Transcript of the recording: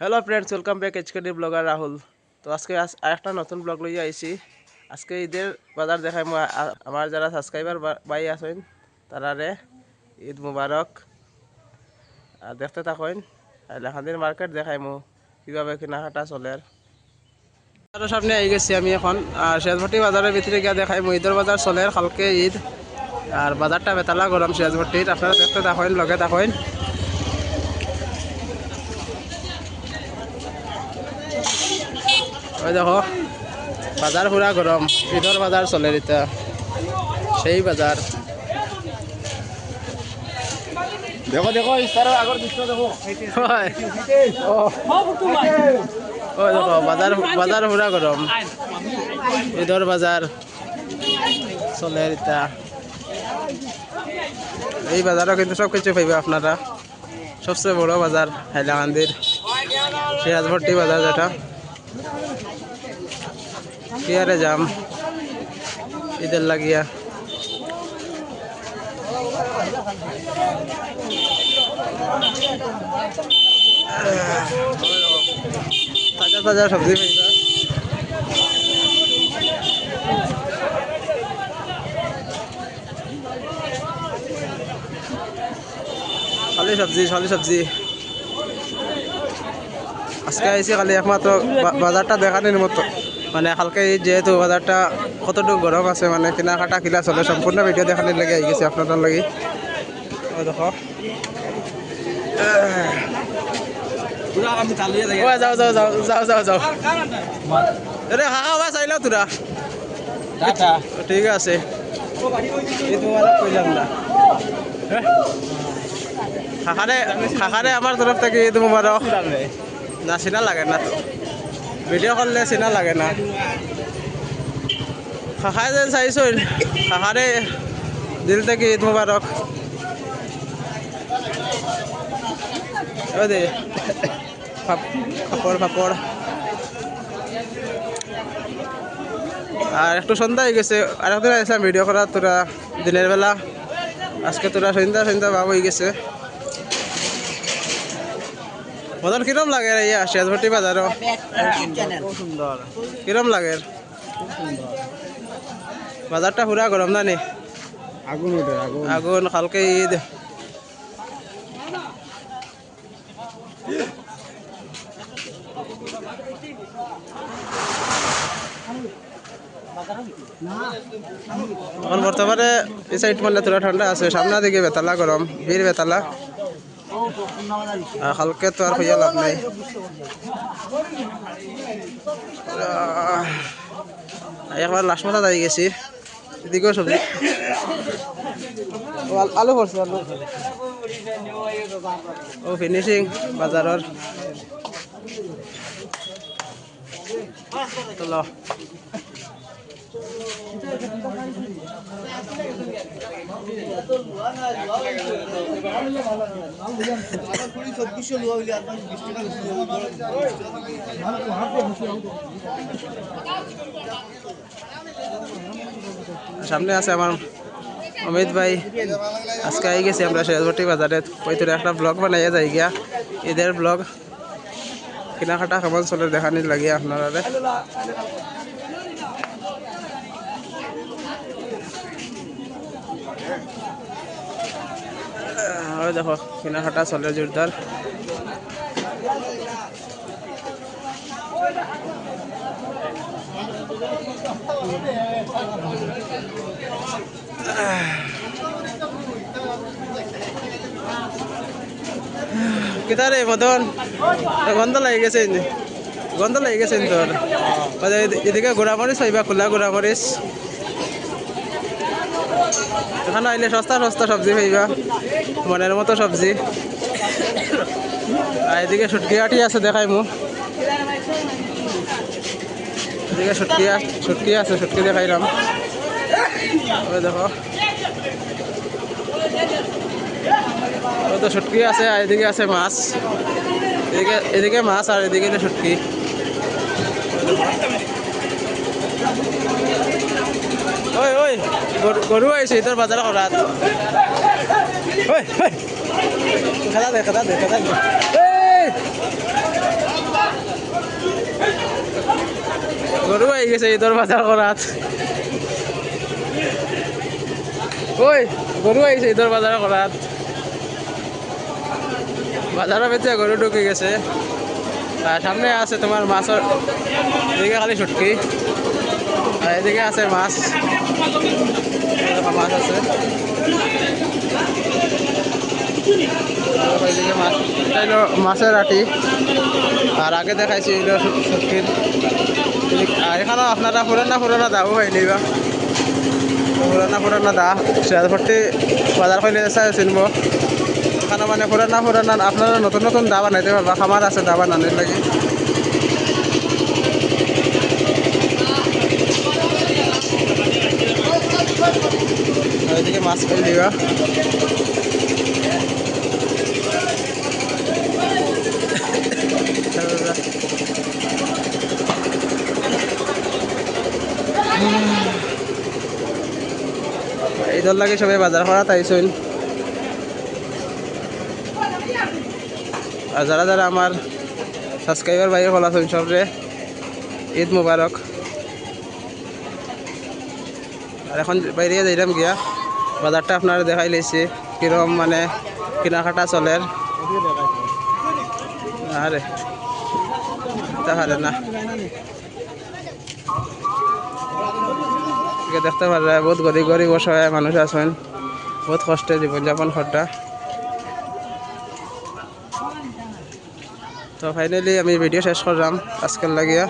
Hello friends welcome back HKD blogger Rahul তো আজকে আরেকটা নতুন ব্লগ লইয়া আইছি। আজকে ঈদের বাজার দেখাই আমার যারা সাবস্ক্রাইবার বাই আছেন, তারারে ঈদ মুবারক। আর দেখতে থাকেন হাইলাকান্দির মার্কেট দেখাই মো কীভাবে কেনাকাটা চলে। আরও সামনে আই গেছি আমি এখন। আর শেষভর্তি বাজারের ভিতরে গিয়ে দেখাই মো ঈদের বাজার চলে, কালকে ঈদ। আর বাজারটা বেতালা গরম শেষভর্তির। আপনারা দেখতে থাকেন লগে থাকেন। ওই দেখো বাজার পুরা গরম ঈদের বাজার চলে এটা সেই বাজার দেখো দেখো ইস্তারের আগর দৃশ্য দেখো। ওই দেখো বাজার বাজার পুরা গরম ঈদের বাজার চলে এটা এই বাজারও কিন্তু সব কিছু পাইবে আপনারা। সবচেয়ে বড় বাজার হাইলাকান্দির সিরাজভর্তি বাজার যেটা। কিয়ারে যাম ঈদের লাগিয়া তাজা তাজা সবজি পাইবা খালি সবজি খালি সবজি আজকে আইসি খালি একমাত্র বা- বাজারটা দেখানোর মতো মানে কালকে এই যেহেতু বাজারটা কতটুকু গরম আছে মানে কেনাকাটা কিলা চলে সম্পূর্ণ ভিডিও দেখানোর লাগে আই গেছে আপনাদের লাগে। দেখো। যাও যাও যাও যাও যাও যাও। আরে হা হা চাইলাও তোরা ঠিক আছে। তোমার খাখারে খাখারে আমার তরফ থেকে মুবারক না চিনা লাগে না তো। ভিডিও করলে চিনা লাগে না। খাখায় যে চাইছো খাখারে দিল থেকে ঈদ মুবারক ও দে পাপ- পাপড় পাপড় আর একটু সন্ধ্যা হয়ে গেছে। আর একদিন আসলাম ভিডিও করা তোরা দিনের বেলা। আজকে তোরা সন্ধ্যা সন্ধ্যা ভাব হয়ে গেছে। মদন কিরম লাগে রে ইয়া শেষভর্তি বাজারও? খুব সুন্দর। কিরম লাগে? বাজারটা পুরা গরম না নি আগুন উঠে আগুন। আগুন কালকে ঈদ। এখন বর্তমানে এই সাইড মানে তোরা ঠান্ডা আছে সামনে দিকে বেতালা গরম বীর বেতালা। কালকে তো আর হইয়া লাভ নাই। একবার লাস্ট মাথা দাঁড়িয়ে গেছি। এদিকেও সবজি আলু আলু ও ফিনিশিং বাজারের সামনে আছে আমার অমিত ভাই। আজকে আই গেছি আমরা শেষবর্তী বাজারে ওই একটা ব্লগ বানাইয়া যাই গিয়া। ঈদের ব্লগ কেনাকাটা কেমন চলে দেখানি লাগে আপনারা ওই দেখো কেনাকাটা চলে জোরদার। কিতারে মদন? গন্ধ লাগি গেছে গন্ধ লাগি গেছে তোর। মানে এদি- এদিকে গোড়ামরিচ পাইবা খোলা গোড়ামরিচ। এখানে আইলে সস্তা সস্তা সবজি পাইবা মনের মতো সবজি। আর এদিকে সুটকি আটি আছে, দেখাই মু। এদিকে সুটকি সুটকি আছে সুটকি দেখাইলাম। দেখো। তো শুটকি আছে, আর এদিকে আছে মাছ। এদিকে এদিকে মাছ আর এদিকে শুটকি। ঐ ঐ গৰু আহিছে ইহঁতৰ বাজাৰ কৰাত ঐ ঐ খেলা দে খেলা দে খেলা দে। গৰু আহি গৈছে ইহঁতৰ বাজাৰ কৰাত ঐ গৰু আহিছে ইহঁতৰ বাজাৰ কৰাত বাজাৰৰ ভিতৰত গৰু ঢুকি গৈছে। সামনে আছে তোমাৰ মাছৰ খালি চুটকি। আর এদিকে আছে মাছ। মাছ আছে। মাছ এটা হলো মাছের আটি। আর আগে দেখাইছি এগুলো শুটকির আর এখানেও আপনারা পুরানা পুরানা দাও হয় নিবা পুরানা পুরানা দা। শেয়ারপট্টি বাজার করলে চাই চিনব। এখানে মানে পুরানা পুরানা আপনারা নতুন নতুন দা বানাইতে পারবা। খামার আছে দা বানানোর লাগে। করে দিবা ঈদর লাগে সবাই বাজার করা তাইছইন আর যারা যারা আমার সাবস্ক্রাইবার বাইরে খোলা আছেন সবরে, ঈদ মুবারক। আর এখন বাইরে যাইলাম গিয়া। বাজারটা আপনারা দেখাই লাইছি কিরম মানে কেনাকাটা চলের আরে না। দেখতে পারা বহুত গরিব গরিব অসহায় মানুষ আছেন। বহুত কষ্টে জীবনযাপন করা তো ফাইনালি আমি ভিডিও শেষ করলাম। আজকের লাগিয়া